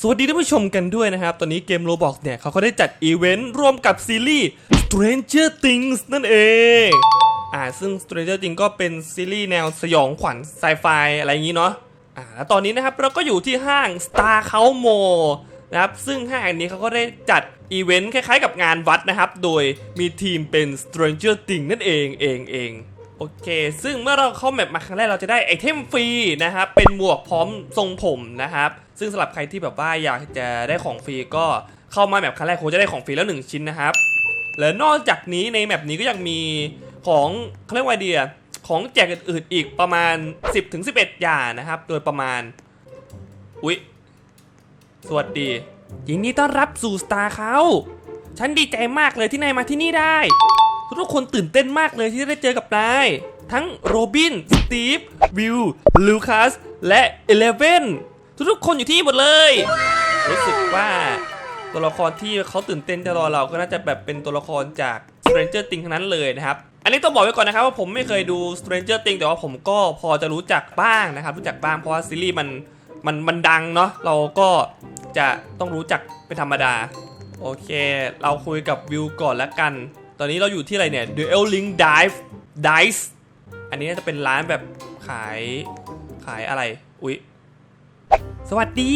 สวัสดีท่านผู้ชมกันด้วยนะครับ ตอนนี้เกม Roblox เนี่ยเขาก็ได้จัดอีเวนต์ร่วมกับซีรีส์ Stranger Things นั่นเอง อ่า ซึ่ง Stranger Things ก็เป็นซีรีส์แนวสยองขวัญไซไฟอะไรอย่างนี้เนาะ อ่า แล้วตอนนี้นะครับเราก็อยู่ที่ห้าง Star c o u m o นะครับ ซึ่งห้างอันนี้เขาก็ได้จัดอีเวนต์คล้ายๆ กับงานวัดนะครับ โดยมีทีมเป็น Stranger Things นั่นเองเองเอง โอเค ซึ่งเมื่อเราเข้าแมปมาครั้งแรกเราจะได้ไอเทมฟรีนะครับเป็นหมวกพร้อมทรงผมนะครับ ซึ่งสำหรับใครที่แบบว่าอยากจะได้ของฟรีก็เข้ามาแมปครั้งแรกคงจะได้ของฟรีแล้วหนึ่งชิ้นนะครับ และนอกจากนี้ในแมปนี้ก็ยังมีของเขาเรียกว่าไอเดียของแจกอื่นๆอีกประมาณ 10ถึง11 อย่างนะครับ โดยประมาณ อุ๊ย สวัสดี ยินดีต้อนรับสู่สตาร์เขาฉันดีใจมากเลยที่นายมาที่นี่ได้ ทุกคนตื่นเต้นมากเลยที่ได้เจอกับนาย ทั้งโรบิน สตีฟ วิล ลูคัส และเอเลเวนทุกๆคนอยู่ที่นี่หมดเลย รู้สึกว่าตัวละครที่เขาตื่นเต้นจะรอเราก็น่าจะแบบเป็นตัวละครจาก Stranger Things ทั้งนั้นเลยนะครับ อันนี้ต้องบอกไว้ก่อนนะครับว่าผมไม่เคยดู Stranger Things แต่ว่าผมก็พอจะรู้จักบ้างนะครับ รู้จักบ้างเพราะว่าซีรีส์มันมันมันดังเนาะเราก็จะต้องรู้จักเป็นธรรมดา โอเค เราคุยกับวิวก่อนแล้วกัน ตอนนี้เราอยู่ที่อะไรเนี่ย Duel Link Dive Dice อันนี้น่าจะเป็นร้านแบบขายขายอะไร อุ๊ย สวัสดี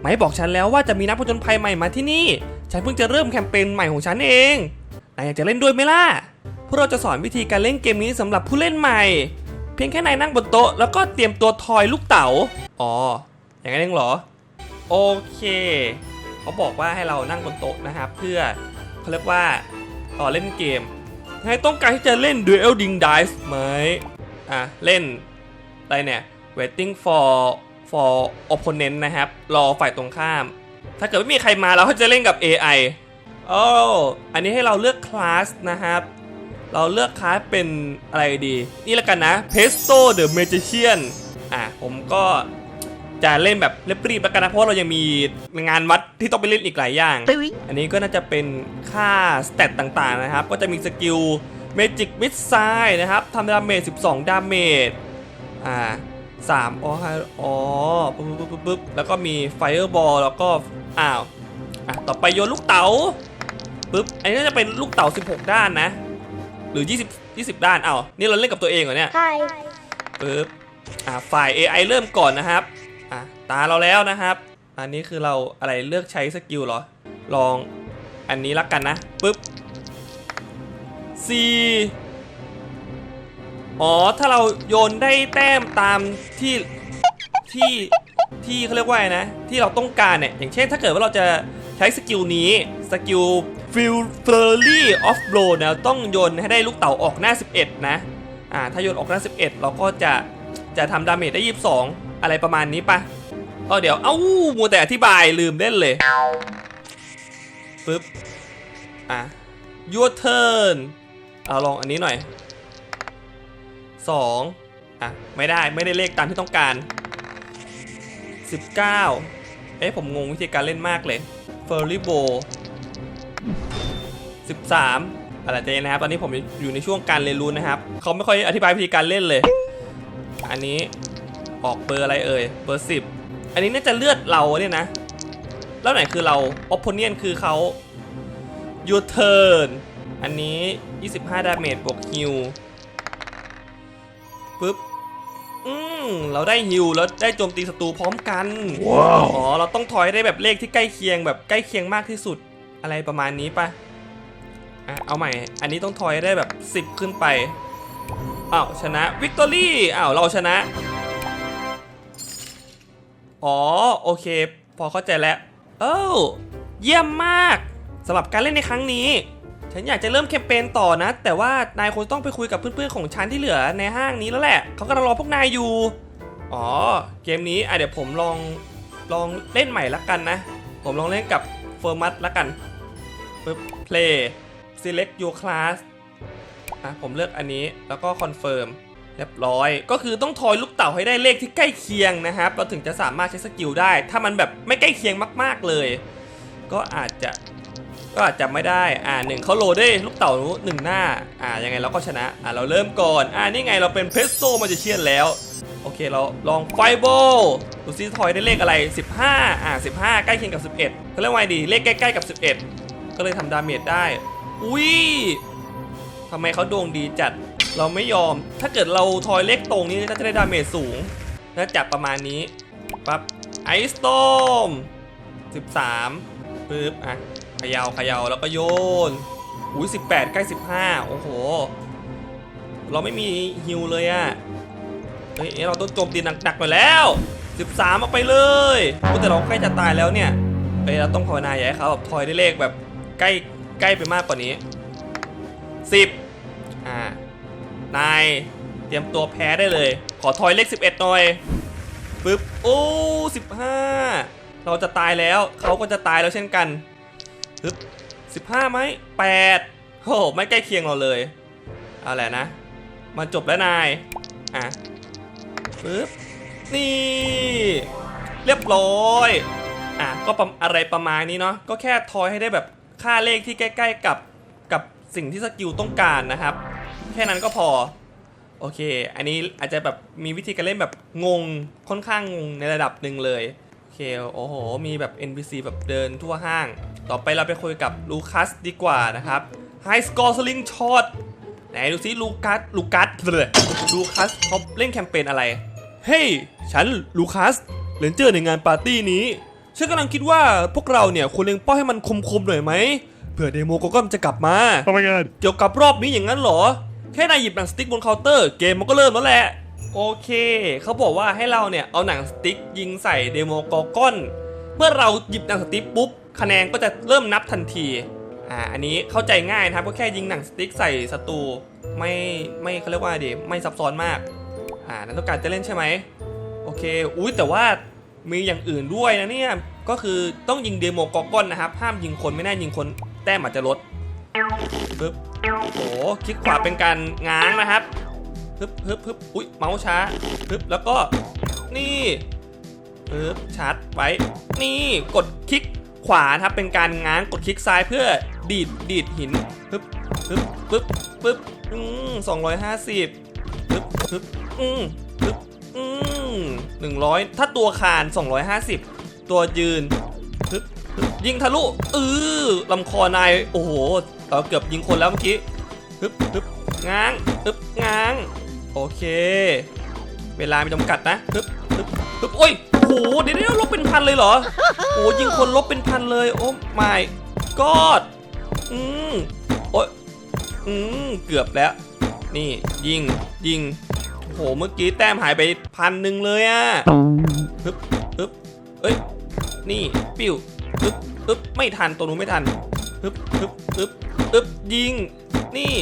ไหมบอกฉันแล้วว่าจะมีนักผจญภัยใหม่มาที่นี่ ฉันเพิ่งจะเริ่มแคมเปญใหม่ของฉันเองนายอยากจะเล่นด้วยไหมล่ะ พวกเราจะสอนวิธีการเล่นเกมนี้สำหรับผู้เล่นใหม่ เพียงแค่นายนั่งบนโต๊ะแล้วก็เตรียมตัวทอยลูกเต๋า อ๋อ อย่างนั้นเองเหรอ โอเค เขาบอกว่าให้เรานั่งบนโต๊ะนะครับ เพื่อเขาเรียกว่า ต่อเล่นเกมนายต้องการที่จะเล่น Duel Ding Dice ไหมอะ เล่น อะไรเนี่ย waiting for for opponent นะครับ รอฝ่ายตรงข้าม ถ้าเกิดไม่มีใครมาเราก็จะเล่นกับ AI โอ้อันนี้ให้เราเลือกคลาสนะครับ เราเลือกคลาสเป็นอะไรดี นี่ละกันนะ Pesto the Magician อะ ผมก็ จะเล่นแบบเรียบๆแล้วกันนะเพราะว่าเรายังมีงานวัดที่ต้องไปเล่นอีกหลายอย่าง อันนี้ก็น่าจะเป็นค่าสเตตต่างๆนะครับ ก็จะมีสกิล Magic Missile นะครับทำดาเมจ 12 ดาเมจ อ่าสามอ๋อฮะอ๋อปึ๊บปึ๊บปึ๊บปึ๊บแล้วก็มี Fireball แล้วก็ อ้าว อะ ต่อไปโยนลูกเต๋าปึ๊บ อันนี้น่าจะเป็นลูกเต๋า 16 ด้านนะ หรือ 20 20 ด้าน อ้าว นี่เราเล่นกับตัวเองเหรอเนี่ย Hi. ปึ๊บ อ่าฝ่าย AI เริ่มก่อนนะครับ อะตาเราแล้วนะครับ อันนี้คือเราอะไรเลือกใช้สกิลหรอ ลองอันนี้ละกันนะปึ๊บ C อ๋อ ถ้าเราโยนได้แต้มตามที่ที่ที่เขาเรียกว่านะ ที่เราต้องการเนี่ย อย่างเช่นถ้าเกิดว่าเราจะใช้สกิลนี้ สกิล f i l f l u r y of Blow เนี่ยต้องโยนให้ได้ลูกเต๋าออกหน้า 11 นะ อ่า ถ้าโยนออกหน้า 11 เราก็จะจะทำดาเมจได้ 22 อะไรประมาณนี้ปะก็เดี๋ยว เอ้ามัวแต่อธิบายลืมเล่นเลยปึ๊บ อะ your turn เอาลองอันนี้หน่อย 2 อะ ไม่ได้ไม่ได้เลขตามที่ต้องการ 19 เอ๊ะผมงงวิธีการเล่นมากเลย f u r r y b o 13อะไรเจนนะครับ ตอนนี้ผมอยู่ในช่วงการเรียนรู้นะครับ เขาไม่ค่อยอธิบายวิธีการเล่นเลย อันนี้ ออกเบอร์อะไรเอ่ย เบอร์10อันนี้น่าจะเลือดเราเนี่ยนะ แล้วไหนคือเรา opponent คือเขา your turn อันนี้ 25 ดาเมจบวกฮิวปึ๊บ อืมเราได้ฮิวแล้วได้โจมตีศัตรูพร้อมกันว้าวอ๋อ เราต้องถอยได้แบบเลขที่ใกล้เคียงแบบใกล้เคียงมากที่สุด อะไรประมาณนี้ปะอะ เอาใหม่ อันนี้ต้องถอยได้แบบ 10 ขึ้นไป อ้าว ชนะ วิกตอรี่ อ้าว เราชนะ อ๋อ โอเค พอเข้าใจแล้ว เอ้าเยี่ยมมากสำหรับการเล่นในครั้งนี้ ฉันอยากจะเริ่มแคมเปญต่อนะ แต่ว่านายคงต้องไปคุยกับเพื่อนๆของฉันที่เหลือในห้างนี้แล้วแหละ เขากำลังรอพวกนายอยู่ อ๋อ เกมนี้อะเดี๋ยวผมลองลองเล่นใหม่ละกันนะ ผมลองเล่นกับเฟอร์มัสละกันปึ๊บ play select your class อะผมเลือกอันนี้แล้วก็ confirm รียบร้อย ก็คือต้องทอยลูกเต่าให้ได้เลขที่ใกล้เคียงนะครับเราถึงจะสามารถใช้สกิลได้ ถ้ามันแบบไม่ใกล้เคียงมาก ๆเลย ก็อาจจะก็อาจจะไม่ได้ อ่าหนึ่งเขาโหลดได้ลูกเต่าหนึ่งหน้า อ่ายังไงเราก็ชนะ อ่าเราเริ่มก่อน อ่านี่ไงเราเป็นเพสโซมาจะเชียนแล้ว โอเคเราลองไฟโบดูซิทอยได้เลขอะไร 15 อ่า 15 ใกล้เคียงกับ 11เขาเรียกว่าไงดี เลขใกล้ๆกับ 11 ก็เลยทำดาเมจได้ อุ้ยทำไมเขาดวงดีจัด เราไม่ยอม ถ้าเกิดเราทอยเลขตรงนี้น่าจะได้ดาเมจสูงน่าจับประมาณนี้ปั๊บไอสโตม13ปึ๊บอะเขยาวขยาวแล้วก็โยนอุ้ย18 ใกล้ 15 โอ้โห เราไม่มีฮิวเลยอะเฮ้ยเราต้องโจมตีหนักๆหน่อยแล้ว 13เอาไปเลยแต่เราใกล้จะตายแล้วเนี่ยเอ้ยเราต้องภาวนาอย่าให้เขาแบบทอยได้เลขแบบใกล้ใกล้ไปมากกว่านี้ 10อ่า นายเตรียมตัวแพ้ได้เลย ขอทอยเลข 11 หน่อยปึ๊บโอ้15เราจะตายแล้วเขาก็จะตายแล้วเช่นกันปึ๊บ15ไหม8โอ้โหไม่ใกล้เคียงเราเลยเอาแหละนะมาจบแล้วนาย อะปึ๊บนี่ เรียบร้อย อะก็ประอะไรประมาณนี้เนาะก็แค่ทอยให้ได้แบบค่าเลขที่ใกล้ ๆกับกับสิ่งที่สกิลต้องการนะครับ แค่นั้นก็พอ โอเค อันนี้อาจจะแบบมีวิธีการเล่นแบบงงค่อนข้างงงในระดับหนึ่งเลยโอเคโอ้โห มีแบบ NPC แบบเดินทั่วห้าง ต่อไปเราไปคุยกับลูคัสดีกว่านะครับ High Score Sling Shot ไหนดูซิลูคัสลูคัสเลยลูคัสเขาเล่นแคมเปญอะไร เฮ้ย ฉันลูคัสเลนเจอร์ในงานปาร์ตี้นี้ ฉันกำลังคิดว่าพวกเราเนี่ยควรเล็งเป้าให้มันคมๆหน่อยไหมเผื่อเดโมโกก็จะกลับมา Oh my god. เกี่ยวกับรอบนี้อย่างนั้นเหรอ แค่นายหยิบหนังสติ๊กบนเคาน์เตอร์เกมมันก็เริ่มแล้วแหละ โอเค เขาบอกว่าให้เราเนี่ยเอาหนังสติ๊กยิงใส่เดโมกอกอน เมื่อเราหยิบหนังสติ๊กปุ๊บคะแนนก็จะเริ่มนับทันที อ่า อันนี้เข้าใจง่ายนะครับก็แค่ยิงหนังสติ๊กใส่ศัตรูไม่ไม่เขาเรียกว่าดิไม่ซับซ้อนมาก อ่านั้นต้องการจะเล่นใช่ไหมโอเค อุ้ยแต่ว่ามีอย่างอื่นด้วยนะเนี่ย ก็คือต้องยิงเดโมกอกอนนะครับ ห้ามยิงคนไม่แน่ยิงคนแต้มอาจจะลดปึ๊บ โอ้โหคลิกขวาเป็นการง้างนะครับฮึบฮึบฮึบอุ้ยเมาส์ช้าฮึบแล้วก็นี่ฮึบชาร์จไว้ นี่กดคลิกขวานะครับเป็นการง้างกดคลิกซ้ายเพื่อดีดดีดหินฮึบฮึบปึ๊บปึ๊บอืมสองร้อยห้าสิบฮึบฮึบอืมฮึบอืมหนึ่งร้อยถ้าตัวคานสองร้อยห้าสิบตัวยืน ยิงทะลุเออลำคอนาย โอ้โหเราเกือบยิงคนแล้วเมื่อกี้ฮึบฮึบง้างฮึบง้าง โอเค เวลาไมีจำกัดนะฮึบฮึบฮึบโอ้ยโอ้โหเดี๋ยวเดี๋ยวลบเป็นพันเลยเหรอโอ้ยิงคนลบเป็นพันเลยโอ้ my god อืมโอ้ยอืมเกือบแล้ว นี่ยิงยิงโอ้โหเมื่อกี้แต้มหายไปพันหนึ่งเลยอะฮึบฮึบเอ้ย นี่ ปิ้ว ฮึบฮึบไม่ทันตัวนู้นไม่ทันฮึ๊บฮึ๊บฮึ๊บฮึ๊บยิง นี่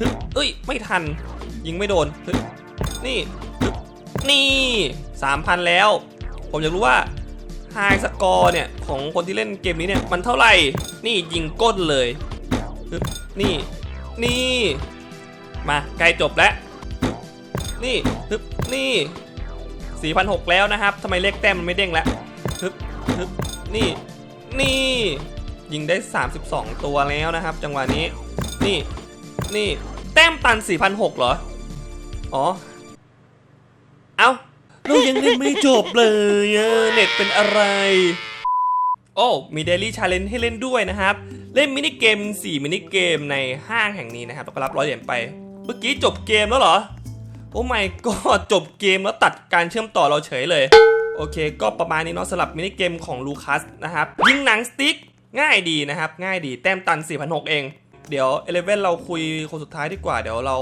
ฮึบเอ้ย ไม่ทัน ยิงไม่โดนฮึบนี่ฮึบนี่สามพันแล้ว ผมอยากรู้ว่าไฮสกอร์เนี่ย ของคนที่เล่นเกมนี้เนี่ย มันเท่าไหร่ นี่ยิงก้นเลยฮึบนี่ นี่ มาใกล้จบแล้วนี่ฮึบนี่สี่พันหกแล้วนะครับ ทำไมเลขแต้มมันไม่เด้งแล้วฮึบฮึบนี่ นี่ ยิงได้ 32 ตัวแล้วนะครับ จังหวะนี้ นี่ นี่ แต้มตัน4,006เหรอ อ๋อ เอาเรายังเล่นไม่จบเลยเน็ตเป็นอะไร โอ้ มีเดลี่ชาเลนจ์ให้เล่นด้วยนะครับ เล่นมินิเกม 4 มินิเกมในห้างแห่งนี้นะครับแล้วก็รับร้อยเหรียญไป เมื่อกี้จบเกมแล้วเหรอ โอ้ไม่ก็จบเกมแล้วตัดการเชื่อมต่อเราเฉยเลย โอเค ก็ประมาณนี้เนาะสำหรับมินิเกมของลูคัสนะครับ ยิงหนังสติ๊กง่ายดีนะครับ ง่ายดีแต้มตัน4,006เอง เดี๋ยวเอเลเว่นเราคุยคนสุดท้ายดีกว่า เดี๋ยวเรา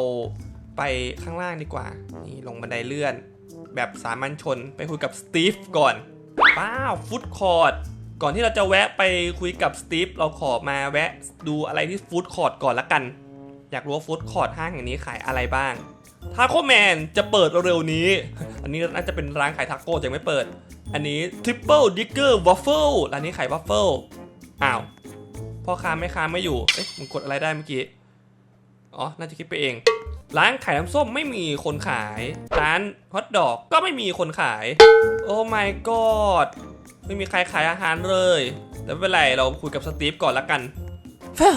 ไปข้างล่างดีกว่า นี่ลงบันไดเลื่อน แบบสามัญชนไปคุยกับสตีฟก่อนป้าวฟุตคอร์ดก่อนที่เราจะแวะไปคุยกับสตีฟเราขอมาแวะดูอะไรที่ฟู้ดคอร์ดก่อนละกัน อยากรู้ว่าฟู้ดคอร์ดห้างแห่งนี้ขายอะไรบ้าง ทาโ o แมนจะเปิดเร็วนี้ อันนี้น่าจะเป็นร้านขายทาโก้ยังไม่เปิด อันนี้ Triple Digger Waffle ร้านนี้ขายวัฟเฟิลอ้าวพ่อค้าแม่ค้าไม่อยู่ เอ๊ะมันกดอะไรได้เมื่อกี้ อ๋อ น่าจะคิดไปเอง ร้านขายน้ำส้มไม่มีคนขาย ร้านฮอทดอกก็ไม่มีคนขาย โอ้ my god ไม่มีใครขายอาหารเลยแล้วไม่เป็นไรเราคุยกับสตีฟก่อนละกันเฟ้อ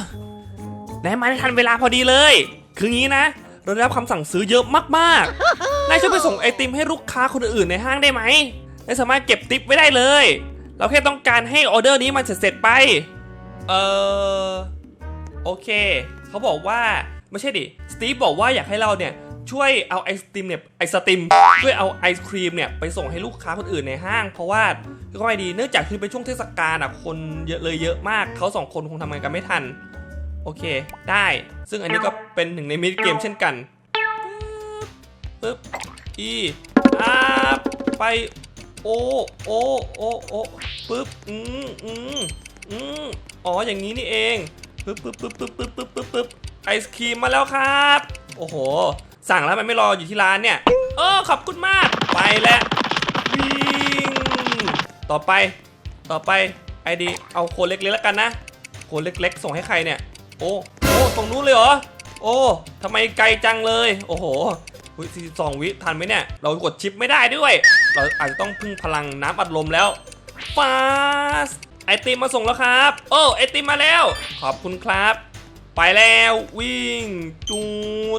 นายมาได้ทันเวลาพอดีเลย คืองี้นะ เราได้รับคำสั่งซื้อเยอะมากๆนายช่วยไปส่งไอติมให้ลูกค้าคนอื่นในห้างได้ไหมไม่สามารถเก็บติปไว้ได้เลย เราแค่ต้องการให้ออเดอร์นี้มันเสร็จๆไป เออโอเค เขาบอกว่าไม่ใช่ดิ สตีฟบอกว่าอยากให้เราเนี่ยช่วยเอาไอศติมเนี่ยไอศติมช่วยเอาไอศครีมเนี่ยไปส่งให้ลูกค้าคนอื่นในห้าง เพราะว่าก็ไม่ดีเนื่องจากคือเป็นช่วงเทศกาลอะคนเยอะเลยเยอะมากเขาสองคนคงทำงานกันไม่ทัน โอเค ได้ ซึ่งอันนี้ก็เป็นหนึ่งในมินิเกมเช่นกันปึ๊บอีอาไปโอโอโอโอปึ๊บอืมอืมอืมอ๋ออย่างนี้นี่เองปึ๊บปึ๊บปึ๊บปึ๊บปึ๊บปึ๊บปึ๊บปึ๊บไอศครีมมาแล้วครับ โอ้โห สั่งแล้วมันไม่รออยู่ที่ร้านเนี่ย เออขอบคุณมาก ไปแล้ววิ่งต่อไป ต่อไปไอดีเอาโคนเล็กๆแล้วกันนะ โคนเล็กๆ ส่งให้ใครเนี่ยโอ้โอ้ตรงนู้นเลยเหรอ โอ้ทำไมไกลจังเลย โอ้โหอุ๊ย42 วิทันไหมเนี่ย เรากดชิปไม่ได้ด้วย เราอาจจะต้องพึ่งพลังน้ำอัดลมแล้วฟาสไอติมมาส่งแล้วครับ โอ้ไอติมมาแล้ว ขอบคุณครับ ไปแล้ววิ่งจู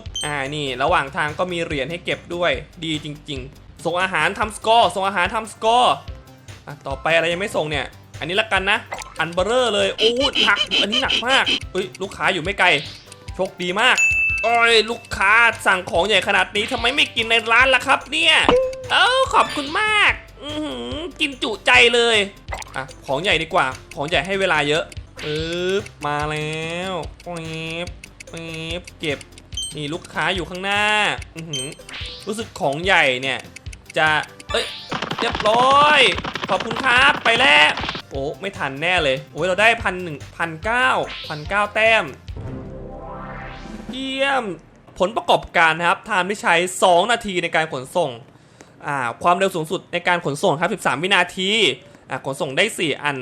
ดอ่านี่ ระหว่างทางก็มีเหรียญให้เก็บด้วยดีจริง ๆ ส่งอาหารทำสกอร์ส่งอาหารทำสกอร์อะต่อไปอะไรยังไม่ส่งเนี่ย อันนี้ละกันนะ อันเบอร์เรอร์เลย โอ้หนัก อันนี้หนักมากเฮ้ย ลูกค้าอยู่ไม่ไกล โชคดีมากโอ้ย ลูกค้าสั่งของใหญ่ขนาดนี้ทำไมไม่กินในร้านล่ะครับ เนี่ย เอ้า ขอบคุณมาก อืกินจุใจเลย อะ ของใหญ่ดีกว่า ของใหญ่ให้เวลาเยอะปึ๊บมาแล้วป๊บป๊บเก็บ นี่ลูกค้าอยู่ข้างหน้า อือหือ รู้สึกของใหญ่เนี่ย จะ เอ้ย เรียบร้อย ขอบคุณครับ ไปแล้ว อ้ไม่ทันแน่เลย โอ้ยเราได้พันหนึ่งพันเก้าพันเก้าแต้ม เยี่ยม ผลประกอบการนะครับทานไม่ใช้ 2 นาทีในการขนส่ง อ่า ความเร็วสูงสุดในการขนส่งครับ 13 วินาที อ่า ขนส่งได้ 4 อัน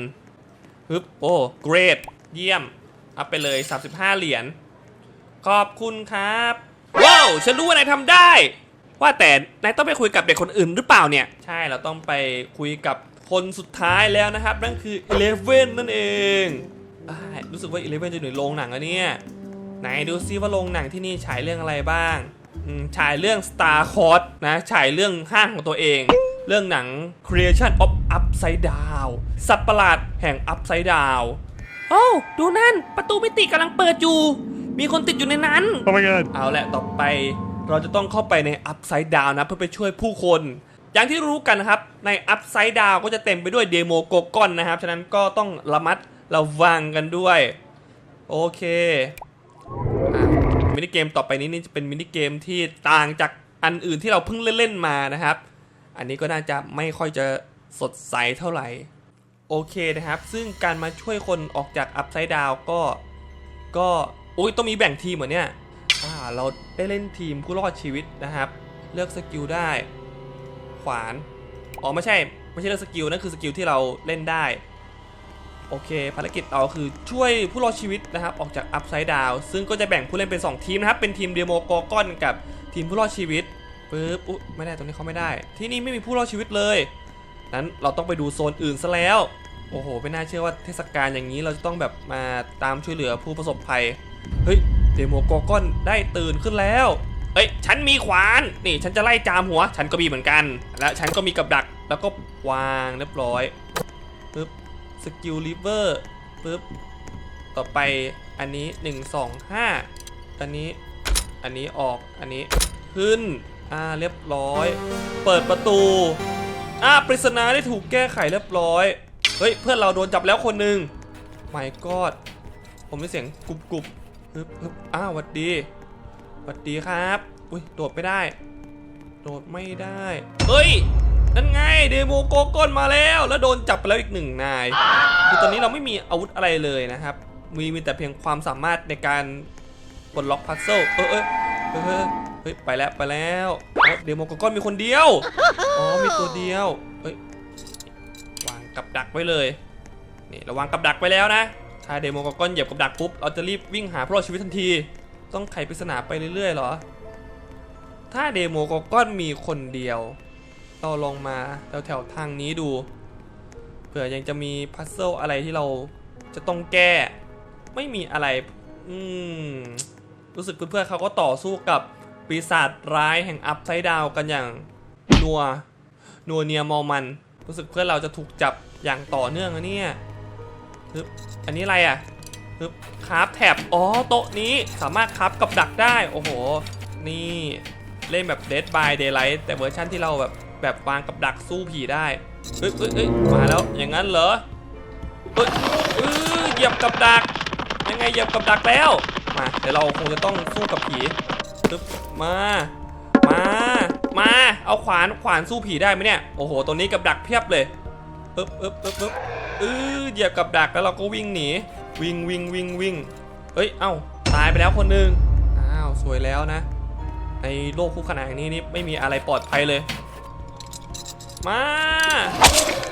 ฮึบโอ้ เกรด เยี่ยม เอาไปเลย 35 เหรียญ ขอบคุณครับ ว้าว ฉันรู้ว่านายทำได้ ว่าแต่นายต้องไปคุยกับเด็กคนอื่นหรือเปล่าเนี่ย ใช่ เราต้องไปคุยกับ คนสุดท้ายแล้วนะครับ นั่นคือ Eleven นั่นเองอ่ารู้สึกว่า Eleven จะอยู่ในโรงหนังอะเนี่ย ไหนดูซิว่าโรงหนังที่นี่ฉายเรื่องอะไรบ้างอืมฉายเรื่อง Star c o r s นะฉายเรื่องห้างของตัวเอง เรื่องหนัง Creation of Upside Down สัตว์ประหลาดแห่ง Upside Down โอ้ดูนั่น ประตูมิติกำลังเปิดอยู่ มีคนติดอยู่ในนั้น Oh my god. เอาละต่อไปเราจะต้องเข้าไปใน Upside Down นะเพื่อไปช่วยผู้คน อย่างที่รู้กันนะครับ ใน Upside Down ก็จะเต็มไปด้วยเดโมโกกอนนะครับ ฉะนั้นก็ต้องระมัดระวังกันด้วย โอเคอมินิเกมต่อไปนี้นี่จะเป็นมินิเกมที่ต่างจากอันอื่นที่เราเพิ่งเล่นๆมานะครับ อันนี้ก็น่าจะไม่ค่อยจะสดใสเท่าไหร่ โอเคนะครับ ซึ่งการมาช่วยคนออกจาก Upside Down ก็ ก็อุ้ยต้องมีแบ่งทีมเหมือนเนี่ย อ่า เราได้เล่นทีมผู้รอดชีวิตนะครับ เลือกสกิลได้ ขวาน อ๋อไม่ใช่ ไม่ใช่เลือกสกิลนั่นคือสกิลที่เราเล่นได้ โอเค ภารกิจเราคือช่วยผู้รอดชีวิตนะครับ ออกจาก Upside Down ซึ่งก็จะแบ่งผู้เล่นเป็น 2 ทีมนะครับ เป็นทีมเดโมกอกอนกับทีมผู้รอดชีวิตปึ๊บอุ๊ไม่ได้ตรงนี้เขาไม่ได้ ที่นี่ไม่มีผู้รอดชีวิตเลยนั้นเราต้องไปดูโซนอื่นซะแล้ว โอ้โห ไม่น่าเชื่อว่าเทศกาลอย่างนี้เราจะต้องแบบมาตามช่วยเหลือผู้ประสบภัย เฮ้ย เดโมโกกอนได้ตื่นขึ้นแล้ว เอ้ย ฉันมีขวาน นี่ฉันจะไล่จามหัว ฉันก็มีเหมือนกัน และฉันก็มีกับดัก แล้วก็วางเรียบร้อยปึ๊บ สกิลลิเวอร์ปึ๊บ ต่อไปอันนี้ 1 2 5 อันนี้ อันนี้ออก อันนี้ขึ้น อ่า เรียบร้อย เปิดประตู อ่า ปริศนาได้ถูกแก้ไขเรียบร้อย เฮ้ย เพื่อนเราโดนจับแล้วคนหนึ่งไม่กอดผมได้เสียงกรุบกรุบฮึบฮึบอ้าวหวัดดี หวัดดีครับ อุ้ยโดดไม่ได้ โดดไม่ได้ เฮ้ย นั่นไง เดโมโกโก้นมาแล้ว แล้วโดนจับไปแล้วอีกหนึ่งนาย คือตอนนี้เราไม่มีอาวุธอะไรเลยนะครับ มีมีแต่เพียงความสามารถในการปลดล็อกพัซเซิลเออเออเออเออเฮ้ย ไปแล้วไปแล้วอ๋อเดโมโกโก้นมีคนเดียว อ๋อ มีตัวเดียว เฮ้ย วางกับดักไว้เลย นี่เราวางกับดักไว้แล้วนะ ถ้าเดโมกอกอนเหยียบกับดักปุ๊บ เราจะรีบวิ่งหาผู้รอดชีวิตทันที ต้องไขปริศนาไปเรื่อยๆหรอ ถ้าเดโมกอกอนมีคนเดียว เราลองมาแถวๆทางนี้ดู เผื่อยังจะมีพัซเซิลอะไรที่เราจะต้องแก้ ไม่มีอะไร อืม รู้สึกเพื่อนๆเขาก็ต่อสู้กับปีศาจร้ายแห่งอัพไซด์ดาวกันอย่างนัวนัวเนียมอมันรู้สึกเพื่อนเราจะถูกจับอย่างต่อเนื่องนะเนี่ยอันนี้อะไรอะ ฮึบคราฟแท็บอ๋อโต๊ะนี้สามารถคราฟกับดักได้ โอ้โห นี่เล่นแบบ Dead by Daylight แต่เวอร์ชันที่เราแบบแบบวางกับดักสู้ผีได้เฮ้ยเฮ้ยเฮ้ยมาแล้วอย่างนั้นเหรอเฮ้ยเอ้ยเหยียบกับดัก ยังไงเหยียบกับดักแล้วมาเดี๋ยวเราคงจะต้องสู้กับผีปึ๊บมา มามาเอาขวานขวานสู้ผีได้ไหมเนี่ยโอ้โหตัวนี้กับดักเพียบเลยปึ๊บปึ๊บปึ๊บปึ๊บเออเหยียบกับดักแล้วเราก็วิ่งหนี วิ่งวิ่งวิ่งวิ่งเฮ้ย เอ้า ตายไปแล้วคนหนึ่งอ้าว สวยแล้วนะ ในโลกคู่ขนานนี้นี่ไม่มีอะไรปลอดภัยเลย มา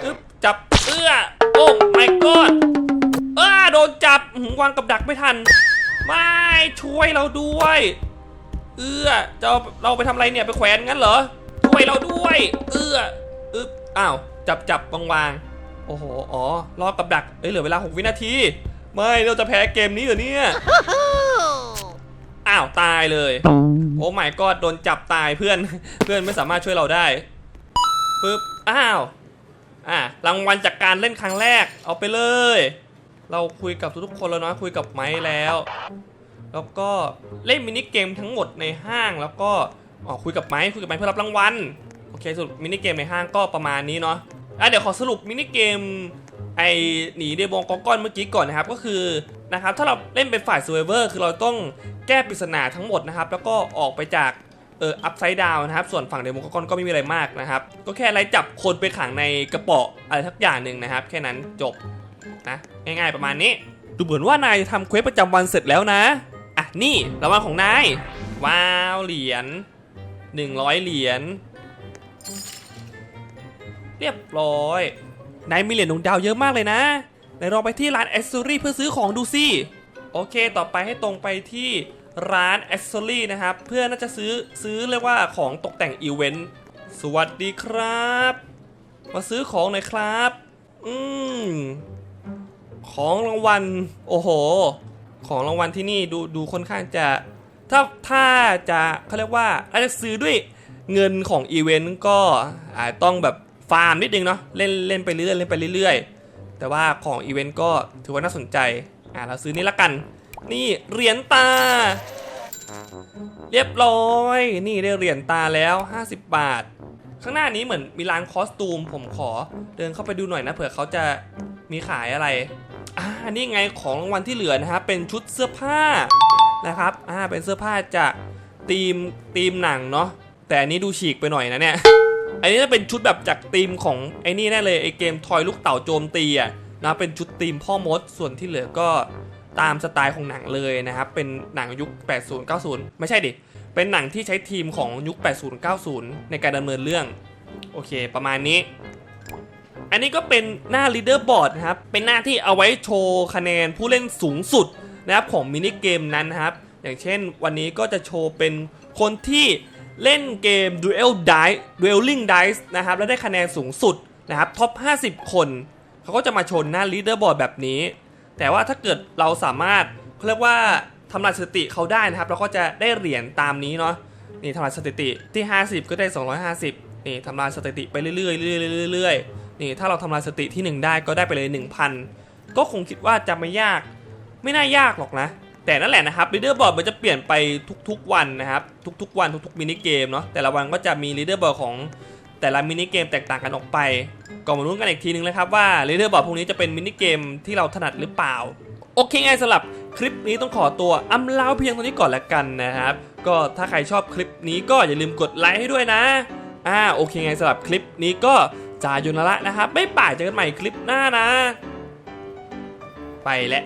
อึ๊บจับเอื้อ โอ้ my god เออโดนจับหืมวางกับดักไม่ทัน ไม่ช่วยเราด้วย เอื้อจะเราไปทำอะไรเนี่ยไปแขวนงั้นเหรอ ช่วยเราด้วย เอื้ออึ๊บอ้าว จับจับวางวางโอ้โห อ๋อ รอกับดัก เอ้ย เหลือเวลา 6 วินาที ไม่เราจะแพ้เกมนี้เหรอเนี่ยอ้าวตายเลย โอ้ my god โดนจับตายเพื่อนเพื่อนไม่สามารถช่วยเราได้ปึ๊บอ้าวอะรางวัลจากการเล่นครั้งแรก เอาไปเลย เราคุยกับทุกๆคนแล้วเนาะคุยกับไม้แล้ว แล้วก็เล่นมินิเกมทั้งหมดในห้างแล้วก็อ๋อคุยกับไม้คุยกับไม้เพื่อรับรางวัลโอเคสรุปมินิเกมในห้างก็ประมาณนี้เนาะ อะเดี๋ยวขอสรุปมินิเกมไอหนีเดบงกอก้อนเมื่อกี้ก่อนนะครับก็คือนะครับถ้าเราเล่นเป็นฝ่ายซูเวอร์คือเราต้องแก้ปริศนาทั้งหมดนะครับ แล้วก็ออกไปจากเอออัพไซด์ดาวนะครับ ส่วนฝั่งเดโมกองก้อนก็ไม่มีอะไรมากนะครับ ก็แค่ไล่จับคนไปขังในกระเป๋าอะไรทักอย่างหนึ่งนะครับ แค่นั้นจบนะง่ายๆประมาณนี้ ดูเหมือนว่านายจะทำเควสประจำวันเสร็จแล้วนะ อะนี่รางวัลของนาย ว้าวเหรียญ100 เหรียญ เรียบร้อยนายมีเหรียญดวงดาวเยอะมากเลยนะนายลองไปที่ร้านแอ c เซอรี่เพื่อซื้อของดูสิโอเค ต่อไปให้ตรงไปที่ร้านแอ c เซอรี่นะครับ เพื่อน่าจะซื้อซื้อเรียกว่าของตกแต่งอีเวนต์สวัสดีครับ มาซื้อของหน่อยครับ อืมของรางวัลโอ้โห ของรางวัลที่นี่ดูดูค่อนข้างจะ ถ้าถ้าจะเขาเรียกว่าอาจจะซื้อด้วยเงินของอีเวนต์ก็อาจต้องแบบ ฟาร์มนิดนึงเนาะเล่นเล่นไปเรื่อยเล่นไปเรื่อยๆ แต่ว่าของอีเวนต์ก็ถือว่าน่าสนใจอ่าเราซื้อนี่ละกัน นี่เหรียญตา เรียบร้อย นี่ได้เหรียญตาแล้ว 50 บาท ข้างหน้านี้เหมือนมีร้านคอสตูม ผมขอเดินเข้าไปดูหน่อยนะเผื่อเขาจะมีขายอะไรอ่านี่ไงของรางวัลที่เหลือนะครับเป็นชุดเสื้อผ้านะครับอ่าเป็นเสื้อผ้าจากทีมทีมหนังเนาะแต่อันนี้ดูฉีกไปหน่อยนะเนี่ย อันนี้จะเป็นชุดแบบจากทีมของไอ้นี่แน่เลยไอ้เกมทอยลูกเต่าโจมตีอะนะเป็นชุดทีมพ่อมดส่วนที่เหลือก็ตามสไตล์ของหนังเลยนะครับ เป็นหนังยุค 80 90 ไม่ใช่ดิ เป็นหนังที่ใช้ทีมของยุค 80 90 ในการดำเนินเรื่อง โอเค ประมาณนี้ อันนี้ก็เป็นหน้า leaderboard นะครับ เป็นหน้าที่เอาไว้โชว์คะแนนผู้เล่นสูงสุดนะครับของมินิเกมนั้นนะครับ อย่างเช่นวันนี้ก็จะโชว์เป็นคนที่ เล่นเกม Duel Dice Dueling Dice นะครับ แล้วได้คะแนนสูงสุดนะครับท็อป 50 คน เขาก็จะมาชว์หน้า leaderboard แบบนี้ แต่ว่าถ้าเกิดเราสามารถเขาเรียกว่าทำลายสถิติเขาได้นะครับ เราก็จะได้เหรียญตามนี้เนาะนี่ทำลายสถิติที่ 50 ก็ได้ 250 นี่ทำลายสถิติไปเรื่อยๆเรื่อยๆเรื่อยๆนี่ถ้าเราทำลายสถิติที่ 1 ได้ก็ได้ไปเลย 1,000 ก็คงคิดว่าจะไม่ยาก ไม่น่ายากหรอกนะ แต่นั่นแหละนะครับลีดเดอร์บอร์ดมันจะเปลี่ยนไปทุกๆวันนะครับทุกๆวันทุกๆมินิเกมเนาะแต่ละวันก็จะมีลีดเดอร์บอร์ดของแต่ละมินิเกมแตกต่างกันออกไปก็มาลุ้นกันอีกทีนึงเลยครับว่าลีดเดอร์บอร์ดพวกนี้จะเป็นมินิเกมที่เราถนัดหรือเปล่า โอเคไงสำหรับคลิปนี้ต้องขอตัวอำลาเพียงเท่านี้ก่อนละกันนะครับก็ถ้าใครชอบคลิปนี้ก็อย่าลืมกดไลค์ให้ด้วยนะอ่าโอเคไงสำหรับคลิปนี้ก็จายุนละนะครับไม่ป่ายเจอกันใหม่คลิปหน้านะ ไปแล้ว